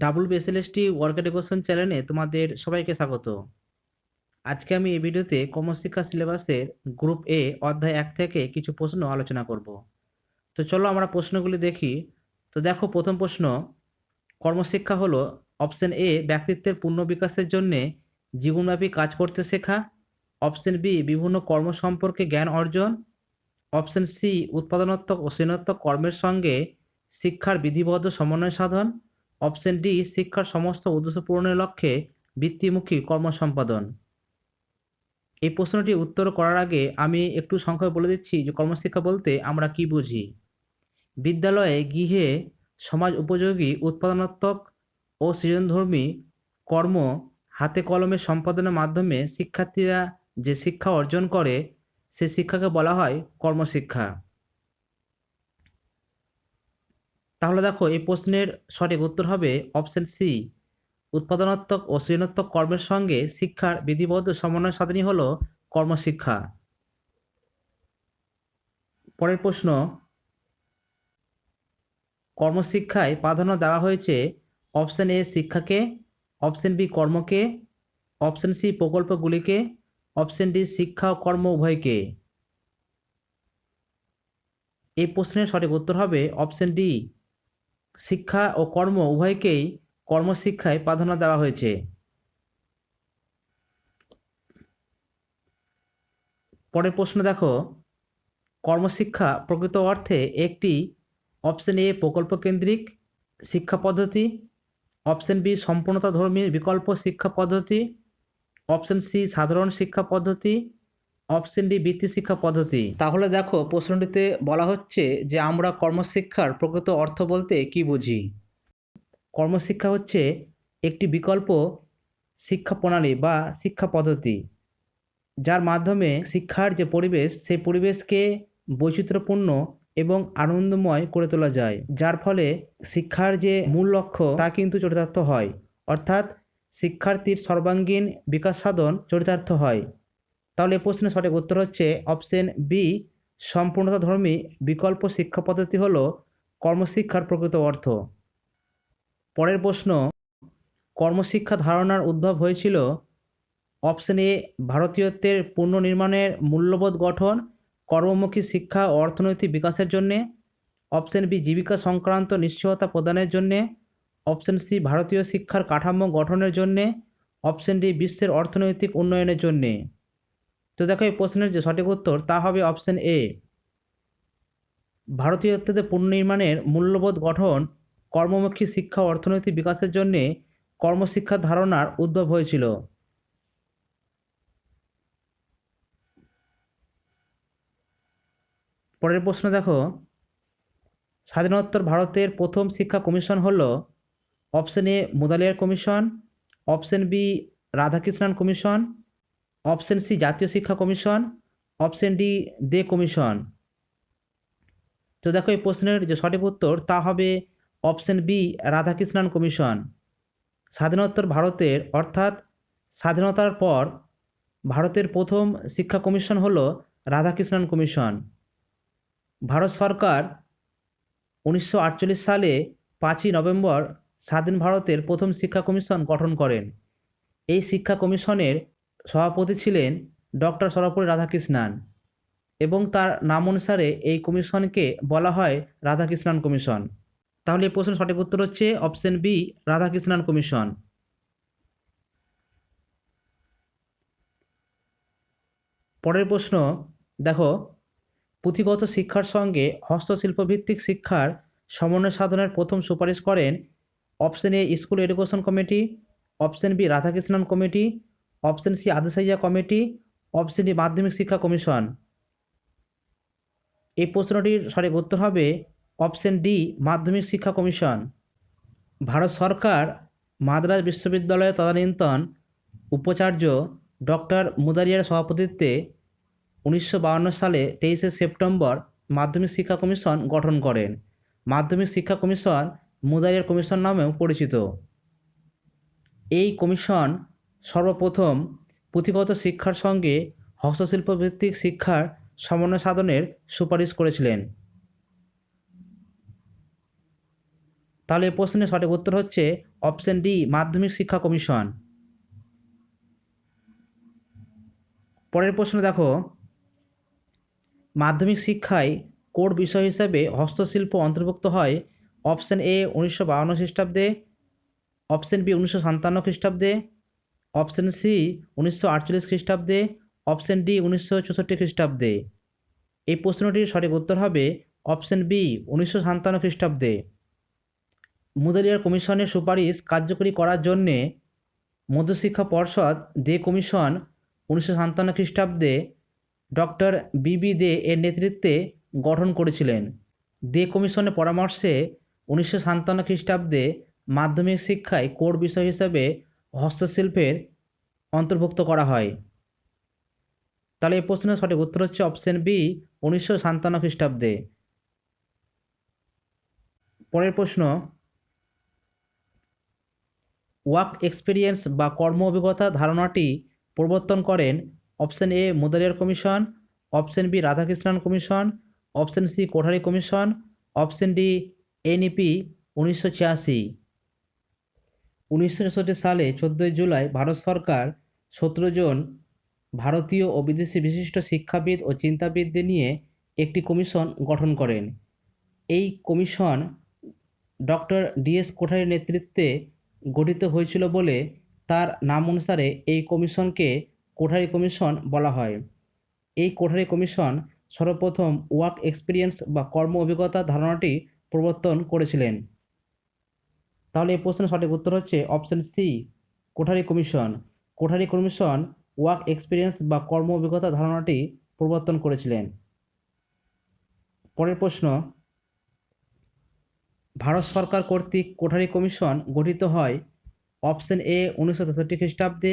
Double বিএসএলএসটি work education চ্যানেলে তোমাদের সবাইকে স্বাগত। আজকে আমি এই ভিডিওতে কর্মশিক্ষা সিলেবাসের গ্রুপ এ অধ্যায় এক থেকে কিছু প্রশ্ন আলোচনা করব। তো চলো আমরা প্রশ্নগুলি দেখি। তো দেখো, প্রথম প্রশ্ন কর্মশিক্ষা হলো অপশন এ ব্যক্তিত্বের পূর্ণ বিকাশের জন্যে জীবনব্যাপী কাজ করতে শেখা। অপশন বি বিভিন্ন কর্ম সম্পর্কে জ্ঞান অর্জন। অপশন সি উৎপাদনাত্মক ও শ্রেণাত্মক কর্মের সঙ্গে শিক্ষার বিধিবদ্ধ সমন্বয় সাধন। অপশন ডি শিক্ষার সমস্ত উদ্দেশ্য পূরণের লক্ষ্যে বৃত্তিমুখী কর্ম সম্পাদন এই প্রশ্নটি উত্তর করার আগে আমি একটু সংক্ষেপে বলে দিচ্ছি যে কর্মশিক্ষা বলতে আমরা কি বুঝি। বিদ্যালয়ে গৃহে সমাজ উপযোগী, উৎপাদনাত্মক ও সৃজনধর্মী কর্ম হাতে কলমে সম্পাদনের মাধ্যমে শিক্ষার্থীরা যে শিক্ষা অর্জন করে, সে শিক্ষাকে বলা হয় কর্মশিক্ষা। তাহলে দেখো এই প্রশ্নের সঠিক উত্তর হবে অপশন সি উৎপাদনাত্মক ও সৃজনাত্মক কর্মের সঙ্গে শিক্ষার বিধিবদ্ধ সমন্বয় সাধনই হল কর্মশিক্ষা। পরের প্রশ্ন, কর্মশিক্ষায় প্রাধান্য দেওয়া হয়েছে অপশন এ শিক্ষাকে অপশন বি কর্মকে অপশন সি প্রকল্পগুলিকে অপশন ডি শিক্ষা ও কর্ম উভয়কে। এই প্রশ্নের সঠিক উত্তর হবে অপশন ডি শিক্ষা ও কর্ম উভয়কেই কর্মশিক্ষায় প্রাধান্য দেওয়া হয়েছে। পরের প্রশ্ন দেখো, কর্মশিক্ষা প্রকৃত অর্থে একটি অপশন এ প্রকল্প কেন্দ্রিক শিক্ষা পদ্ধতি, অপশন বি সম্পূর্ণতা ধর্মী বিকল্প শিক্ষা পদ্ধতি, অপশন সি সাধারণ শিক্ষা পদ্ধতি অপশন ডি, বৃত্তি শিক্ষা পদ্ধতি। তাহলে দেখো, প্রশ্নটিতে বলা হচ্ছে যে আমরা কর্মশিক্ষার প্রকৃত অর্থ বলতে কি বুঝি? কর্মশিক্ষা হচ্ছে একটি বিকল্প শিক্ষা প্রণালী বা শিক্ষা পদ্ধতি, যার মাধ্যমে শিক্ষার যে পরিবেশ, সেই পরিবেশকে বৈচিত্র্যপূর্ণ এবং আনন্দময় করে তোলা যায়, যার ফলে শিক্ষার যে মূল লক্ষ্য, তা কিন্তু চরিতার্থ হয়। অর্থাৎ শিক্ষার্থীর সর্বাঙ্গীন বিকাশ সাধন চরিতার্থ হয়। তাহলে প্রশ্নের সঠিক উত্তর হচ্ছে অপশন বি সম্পূর্ণতা ধর্মী বিকল্প শিক্ষা পদ্ধতি হলো কর্মশিক্ষার প্রকৃত অর্থ। পরের প্রশ্ন, কর্মশিক্ষা ধারণার উদ্ভব হয়েছিল অপশন এ ভারতীয়ত্বের পুনর্নির্মাণের মূল্যবোধ গঠন, কর্মমুখী শিক্ষা ও অর্থনৈতিক বিকাশের জন্যে অপশন বি জীবিকা সংক্রান্ত নিশ্চয়তা প্রদানের জন্যে অপশন সি ভারতীয় শিক্ষার কাঠামো গঠনের জন্যে অপশন ডি বিশ্বের অর্থনৈতিক উন্নয়নের জন্যে। তো দেখো এই প্রশ্নের যে সঠিক উত্তর, তা হবে অপশন এ ভারতীয়ত্বের পুনর্নির্মাণের মূল্যবোধ গঠন কর্মমুখী শিক্ষা অর্থনৈতিক বিকাশের জন্যে কর্মশিক্ষার ধারণার উদ্ভব হয়েছিল। পরের প্রশ্ন দেখো, স্বাধীনোত্তর ভারতের প্রথম শিক্ষা কমিশন হল option A Mudaliar commission option B Radhakrishnan commission option C, জাতীয় শিক্ষা কমিশন, অপশন ডি, দে কমিশন। তো দেখো এই প্রশ্নের যে সঠিক উত্তর, তা হবে অপশন বি, রাধাকৃষ্ণন কমিশন। স্বাধীনোত্তর ভারতের, অর্থাৎ স্বাধীনতার পর ভারতের প্রথম শিক্ষা কমিশন হল রাধাকৃষ্ণন কমিশন। ভারত সরকার উনিশশো আটচল্লিশ সালে পাঁচই নভেম্বর স্বাধীন ভারতের প্রথম শিক্ষা কমিশন গঠন করেন। এই শিক্ষা কমিশনের সভাপতি ছিলেন ডক্টর সর্বপল্লী রাধাকৃষ্ণান এবং তার নাম অনুসারে এই কমিশনকে বলা হয় রাধাকৃষ্ণান কমিশন। তাহলে এই প্রশ্নের সঠিক উত্তর হচ্ছে অপশন বি, রাধাকৃষ্ণান কমিশন। পরের প্রশ্ন, দেখো, পুঁথিগত শিক্ষার সঙ্গে হস্তশিল্প ভিত্তিক শিক্ষার সমন্বয় সাধনের প্রথম সুপারিশ করেন option A school education committee, option B Radhakrishnan committee option C Adiseshiah committee, option D মাধ্যমিক শিক্ষা কমিশন। এই প্রশ্নটির সঠিক উত্তর হবে অপশন ডি মাধ্যমিক শিক্ষা কমিশন। ভারত সরকার মাদ্রাজ বিশ্ববিদ্যালয়ের তদানীন্তন উপাচার্য ডক্টর মুদারিয়ার সভাপতিত্বে উনিশশো সালে তেইশে সেপ্টেম্বর মাধ্যমিক শিক্ষা কমিশন গঠন করেন। মাধ্যমিক শিক্ষা কমিশন মুদারিয়ার কমিশন নামেও পরিচিত। এই কমিশন সর্বপ্রথম পুঁথিগত শিক্ষার সঙ্গে হস্তশিল্প ভিত্তিক শিক্ষার সমন্বয় সাধনের সুপারিশ করেছিলেন। তাহলে প্রশ্নের সঠিক উত্তর হচ্ছে অপশন ডি, মাধ্যমিক শিক্ষা কমিশন। পরের প্রশ্ন দেখো, মাধ্যমিক শিক্ষায় কোর বিষয় হিসাবে হস্তশিল্প অন্তর্ভুক্ত হয় অপশন এ উনিশশো বাউন্ন খ্রিস্টাব্দে, অপশন বি উনিশশো সাতান্ন খ্রিস্টাব্দে অপশন সি উনিশশো আটচল্লিশ খ্রিস্টাব্দে, অপশন ডি উনিশশো চৌষট্টি খ্রিস্টাব্দে। এই প্রশ্নটির সঠিক উত্তর হবে অপশন বি উনিশশো সাতান্ন খ্রিস্টাব্দে। মুদালিয়ার কমিশনের সুপারিশ কার্যকরী করার জন্যে মধ্যশিক্ষা পর্ষদ দে কমিশন উনিশশো সাতান্ন খ্রিস্টাব্দে ডক্টর বিবি দে এর নেতৃত্বে গঠন করেছিলেন। দে কমিশনের পরামর্শে উনিশশো সাতান্ন খ্রিস্টাব্দে মাধ্যমিক শিক্ষায় কোর বিষয় হিসাবে হস্তশিল্পের অন্তর্ভুক্ত করা হয়। তাহলে এই প্রশ্নের সঠিক উত্তর হচ্ছে অপশন বি, উনিশশো সাতান্ন খ্রিস্টাব্দে। পরের প্রশ্ন ওয়ার্ক এক্সপিরিয়েন্স বা কর্ম অভিজ্ঞতা ধারণাটি প্রবর্তন করেন option A Mudaliar commission, option B Radhakrishnan commission, option C, Kothari commission, option D NEP উনিশশো ছিয়াশি। উনিশশো ছেষট্টি সালে চোদ্দোই জুলাই ভারত সরকার সতেরো জন ভারতীয় ও বিদেশি বিশিষ্ট শিক্ষাবিদ ও চিন্তাবিদদের নিয়ে একটি কমিশন গঠন করেন। এই কমিশন ডক্টর ডিএস কোঠারির নেতৃত্বে গঠিত হয়েছিল বলে তার নাম অনুসারে এই কমিশনকে কোঠারি কমিশন বলা হয়। এই কোঠারি কমিশন সর্বপ্রথম ওয়ার্ক এক্সপিরিয়েন্স বা কর্ম অভিজ্ঞতা ধারণাটি প্রবর্তন করেছিলেন। তাহলে এই প্রশ্নের সঠিক উত্তর হচ্ছে option C Kothari commission Kothari commission work experience বা কর্ম অভিজ্ঞতা ধারণাটি প্রবর্তন করেছিলেন। পরের প্রশ্ন, ভারত সরকার কর্তৃক কোঠারি কমিশন গঠিত হয় অপশন এ উনিশশো তেষট্টি খ্রিস্টাব্দে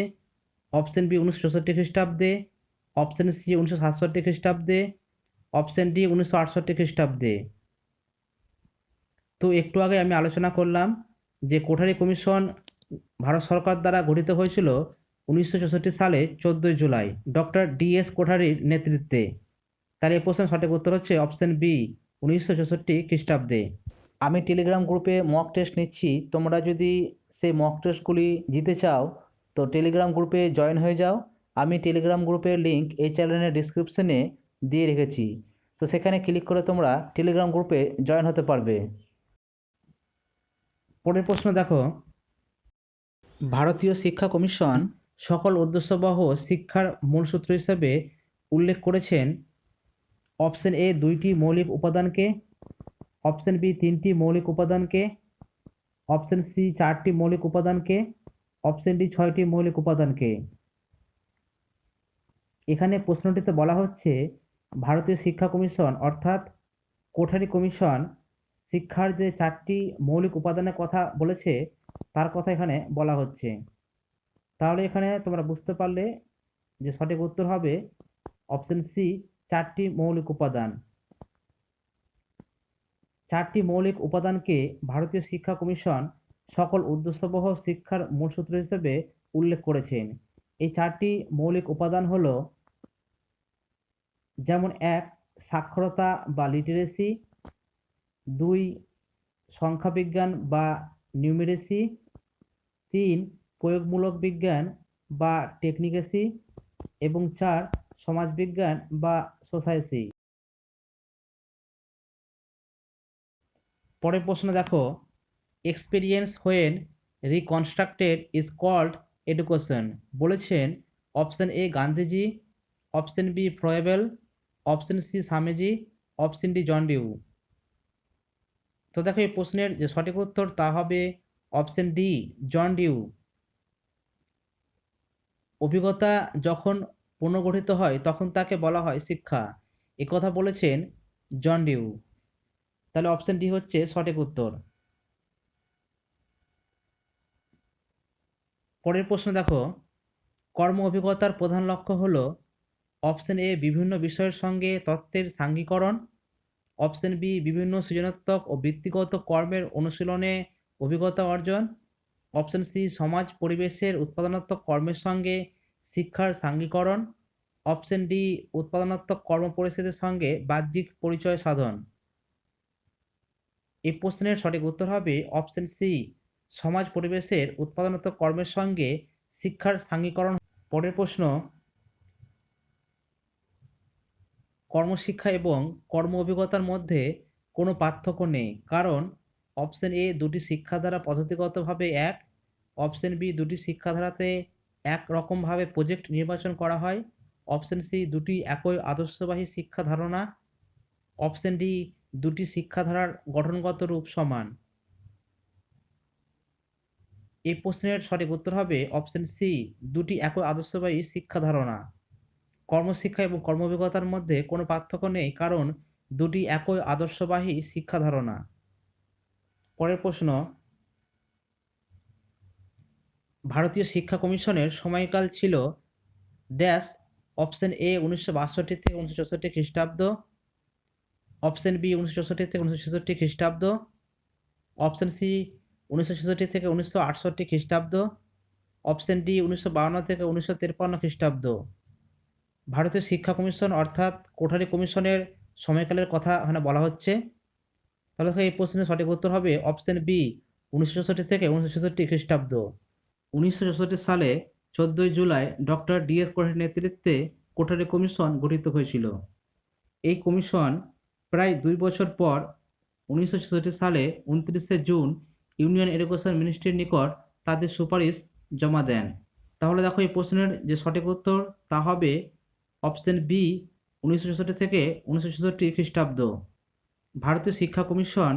অপশন বি উনিশশো চৌষট্টি খ্রিস্টাব্দে অপশন সি উনিশশো সাতষট্টি খ্রিস্টাব্দে অপশন ডি উনিশশো আটষট্টি খ্রিস্টাব্দে। তো একটু আগে আমি আলোচনা করলাম যে কোঠারি কমিশন ভারত সরকার দ্বারা গঠিত হয়েছিল উনিশশো চৌষট্টি সালে চোদ্দোই জুলাই। ডক্টর ডি এস কোঠারির নেতৃত্বে। তাহলে এই প্রশ্নের সঠিক উত্তর হচ্ছে অপশন বি, উনিশশো চৌষট্টি খ্রিস্টাব্দে। আমি টেলিগ্রাম গ্রুপে মক টেস্ট নিচ্ছি। তোমরা যদি সেই মক টেস্টগুলি জিতে চাও, তো টেলিগ্রাম গ্রুপে জয়েন হয়ে যাও। আমি টেলিগ্রাম গ্রুপের লিঙ্ক এই চ্যানেলের ডিসক্রিপশনে দিয়ে রেখেছি। তো সেখানে ক্লিক করে তোমরা টেলিগ্রাম গ্রুপে জয়েন হতে পারবে। পরের প্রশ্ন দেখো। ভারতীয় শিক্ষা কমিশন সকল উদ্দেশ্যবহ শিক্ষার মূলসূত্র হিসেবে উল্লেখ করেছেন। অপশন এ দুইটি মৌলিক উপাদানকে, অপশন বি তিনটি মৌলিক উপাদানকে, অপশন সি চারটি মৌলিক উপাদানকে, অপশন ডি ছয়টি মৌলিক উপাদানকে। এখানে প্রশ্নটিতে বলা হচ্ছে, ভারতীয় শিক্ষা কমিশন অর্থাৎ কোঠারি কমিশন শিক্ষার যে চারটি মৌলিক উপাদানের কথা বলেছে, তার কথা এখানে বলা হচ্ছে। তাহলে এখানে তোমরা বুঝতে পারলে যে সঠিক উত্তর হবে অপশন সি চারটি মৌলিক উপাদান। চারটি মৌলিক উপাদানকে ভারতীয় শিক্ষা কমিশন সকল উদ্দেশ্যবহ শিক্ষার মূলসূত্র হিসেবে উল্লেখ করেছেন। এই চারটি মৌলিক উপাদান হলো, যেমন এক, সাক্ষরতা বা লিটারেসি দুই সংখ্যাবিজ্ঞান বা নিউমেরেসি, তিন প্রয়োগমূলক বিজ্ঞান বা টেকনিকেসি, এবং চার সমাজবিজ্ঞান বা সোসাইসি। পরের প্রশ্ন দেখো। Experience when reconstructed is called education বলেছেন option A Gandhiji option B Froebel option C Swamiji option D John Dewey তো দেখো এই প্রশ্নের যে সঠিক উত্তর তা হবে অপশন ডি জন ডিউ অভিজ্ঞতা যখন পুনর্গঠিত হয়, তখন তাকে বলা হয় শিক্ষা। কথা বলেছেন জন ডিউ তাহলে অপশন ডি হচ্ছে সঠিক উত্তর। পরের প্রশ্ন দেখো। কর্ম অভিজ্ঞতার প্রধান লক্ষ্য হলো অপশন এ বিভিন্ন বিষয়ের সঙ্গে তত্ত্বের সাঙ্গীকরণ। অপশন বি বিভিন্ন সৃজনাত্মক ও বৃত্তিগত কর্মের অনুশীলনে অভিজ্ঞতা অর্জন। অপশন সি সমাজ পরিবেশের উৎপাদনাত্মক কর্মের সঙ্গে শিক্ষার সাঙ্গীকরণ। অপশন ডি উৎপাদনাত্মক কর্ম পরিস্থিতির সঙ্গে বাহ্যিক পরিচয় সাধন। এই প্রশ্নের সঠিক উত্তর হবে অপশন সি সমাজ পরিবেশের উৎপাদনাত্মক কর্মের সঙ্গে শিক্ষার সাঙ্গীকরণ। পরের প্রশ্ন কর্মশিক্ষা এবং কর্ম অভিজ্ঞতার মধ্যে কোনো পার্থক্য নেই। কারণ অপশন এ দুটি শিক্ষাধারা পদ্ধতিগতভাবে এক অপশন বি দুটি শিক্ষাধারাতে এক রকমভাবে প্রজেক্ট নির্বাচন করা হয়। অপশন সি দুটি একই আদর্শবাহী শিক্ষা ধারণা। অপশন ডি দুটি শিক্ষাধারার গঠনগত রূপ সমান। এই প্রশ্নের সঠিক উত্তর হবে অপশন সি দুটি একই আদর্শবাহী শিক্ষা ধারণা। কর্মশিক্ষা এবং কর্মঅভিজ্ঞতার মধ্যে কোনো পার্থক্য নেই, কারণ দুটি একই আদর্শবাহী শিক্ষা ধারণা। পরের প্রশ্ন, ভারতীয় শিক্ষা কমিশনের সময়কাল ছিল ড্যাশ অপশন এ উনিশশো বাষট্টি থেকে উনিশশো চৌষট্টি খ্রিস্টাব্দ, অপশন বি উনিশশো চৌষট্টি থেকে উনিশশো ছেষট্টি খ্রিস্টাব্দ, অপশন সি উনিশশো ছেষট্টি থেকে উনিশশো আটষট্টি খ্রিস্টাব্দ, অপশন ডি উনিশশো বাউন্ন থেকে উনিশশো তিপ্পান্ন খ্রিস্টাব্দ। ভারতীয় শিক্ষা কমিশন অর্থাৎ কোঠারি কমিশনের সময়কালের কথা এখানে বলা হচ্ছে। তাহলে এই প্রশ্নের সঠিক উত্তর হবে অপশন বি, উনিশশো চৌষট্টি থেকে উনিশশো ছেষট্টি খ্রিস্টাব্দ। উনিশশো চৌষট্টি সালে চোদ্দোই জুলাই ডক্টর ডিএস কোঠারির নেতৃত্বে কোঠারি কমিশন গঠিত হয়েছিল। এই কমিশন প্রায় দুই বছর পর উনিশশো ছেষট্টি সালে উনত্রিশে জুন ইউনিয়ন এডুকেশন মিনিস্ট্রির নিকট তাদের সুপারিশ জমা দেন। তাহলে দেখো, এই প্রশ্নের যে সঠিক উত্তর তা হবে অপশন বি, উনিশশো ছেষট্টি থেকে উনিশশো ছেষট্টি খ্রিস্টাব্দ। ভারতীয় শিক্ষা কমিশন,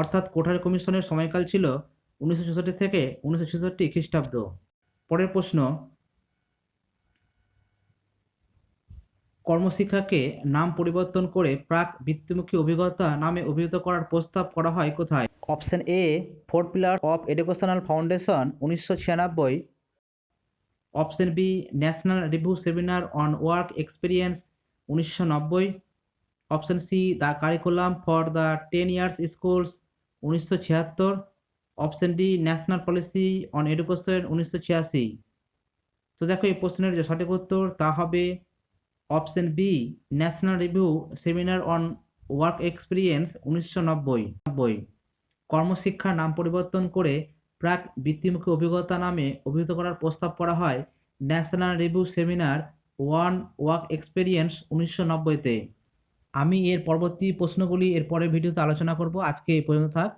অর্থাৎ কোঠারি কমিশনের সময়কাল ছিল উনিশশো ছেষট্টি থেকে উনিশশো ছেষট্টি খ্রিস্টাব্দ। পরের প্রশ্ন, কর্মশিক্ষাকে নাম পরিবর্তন করে প্রাক বৃত্তিমুখী অভিজ্ঞতা নামে অভিহিত করার প্রস্তাব করা হয় কোথায়? Option A four pillar of educational foundation, উনিশশো ছিয়ানব্বই option B, national review seminar on work experience, উনিশশো নব্বই। Option C, the curriculum for the ten years schools, উনিশশো ছিয়াত্তর। Option D, national policy on education, উনিশশো ছিয়াশি। তো দেখো, এই প্রশ্নের যে সঠিক উত্তর, তা হবে option B, national review seminar on work experience, উনিশশো নব্বই। নব্বই কর্মশিক্ষার নাম পরিবর্তন করে প্রাক বৃত্তিমুখী অভিজ্ঞতা নামে অভিহিত করার প্রস্তাব করা হয় national review seminar on work experience উনিশশো নব্বইতে। আমি এর পরবর্তী প্রশ্নগুলি এর পরের ভিডিওতে আলোচনা করব। আজকে এই পর্যন্ত থাক।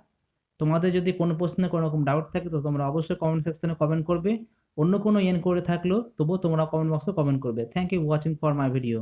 তোমাদের যদি কোনো প্রশ্নে কোনো রকম ডাউট থাকে, তো তোমরা অবশ্যই কমেন্ট সেকশনে কমেন্ট করবে। অন্য কোনো এন করে থাকলেও তবুও তোমরা কমেন্ট বক্সে কমেন্ট করবে। Thank you watching for my video